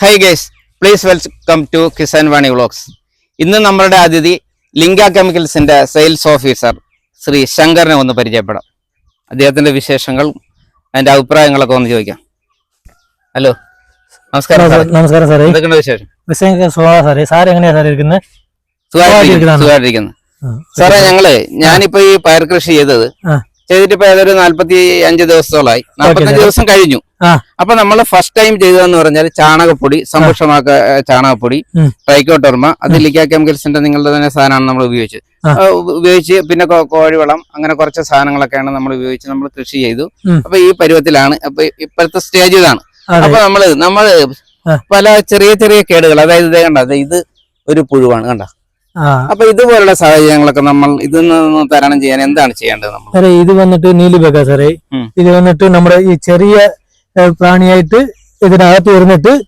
Hi guys please welcome to Kisan Vani vlogs ഇന്ന് നമ്മളുടെ അതിഥി ലിങ്ക കെമിക്കൽസിന്റെ സെയിൽസ് ഓഫീസർ ശ്രീ ശങ്കറിനെ ഒന്ന് പരിചയപ്പെടാം. അദ്ദേഹത്തിന്റെ വിശേഷങ്ങൾ അതിന്റെ അഭിപ്രായങ്ങളൊക്കെ ഒന്ന് ചോദിക്കാം. ഹലോ നമസ്കാരം. നമസ്കാരം സാറേ. എന്തൊക്കെയുണ്ട് വിശേഷം? വിശേഷം സുഖമാണ് സാറേ? സാർ ഇരിക്കുന്നത്? സുഖമായിട്ടിരിക്കുന്നു സാറേ ഞങ്ങൾ ഞാനിപ്പോ ഈ പയർ കൃഷി ചെയ്തത് ചെയ്തിട്ടിപ്പോ ഏതൊരു നാല്പത്തി അഞ്ച് ദിവസത്തോളായി നാല്പത്തഞ്ച് ദിവസം കഴിഞ്ഞു. അപ്പൊ നമ്മൾ ഫസ്റ്റ് ടൈം ചെയ്തതെന്ന് പറഞ്ഞാൽ ചാണകപ്പൊടി സമ്പുഷ്ടമാക്ക ചാണകപ്പൊടി. ട്രൈക്കോട്ടോർമ അത് ലിക്ക കെമിക്കൽസിന്റെ നിങ്ങളുടെ തന്നെ സാധനമാണ് നമ്മൾ ഉപയോഗിച്ചത്. ഉപയോഗിച്ച് പിന്നെ കോഴിവളം അങ്ങനെ കുറച്ച് സാധനങ്ങളൊക്കെയാണ് നമ്മൾ ഉപയോഗിച്ച് നമ്മൾ കൃഷി ചെയ്തു. അപ്പൊ ഈ പരുവത്തിലാണ് അപ്പൊ ഇപ്പോഴത്തെ സ്റ്റേജ് ഇതാണ്. അപ്പൊ നമ്മൾ നമ്മൾ പല ചെറിയ ചെറിയ കേടുകൾ അതായത് ഇതേ കണ്ട ഇത് ഒരു പുഴുവാണ് കണ്ട? അപ്പൊ ഇതുപോലുള്ള സാഹചര്യങ്ങളൊക്കെ നമ്മൾ ഇതിൽ നിന്ന് തരണം ചെയ്യാൻ എന്താണ് ചെയ്യേണ്ടത് നമ്മൾ? ഇത് വന്നിട്ട് നീലിബക്ക സാറേ. ഇത് വന്നിട്ട് നമ്മുടെ ഈ ചെറിയ പ്രാണിയായിട്ട് ഇതിനകത്ത് ഇരുന്നിട്ട്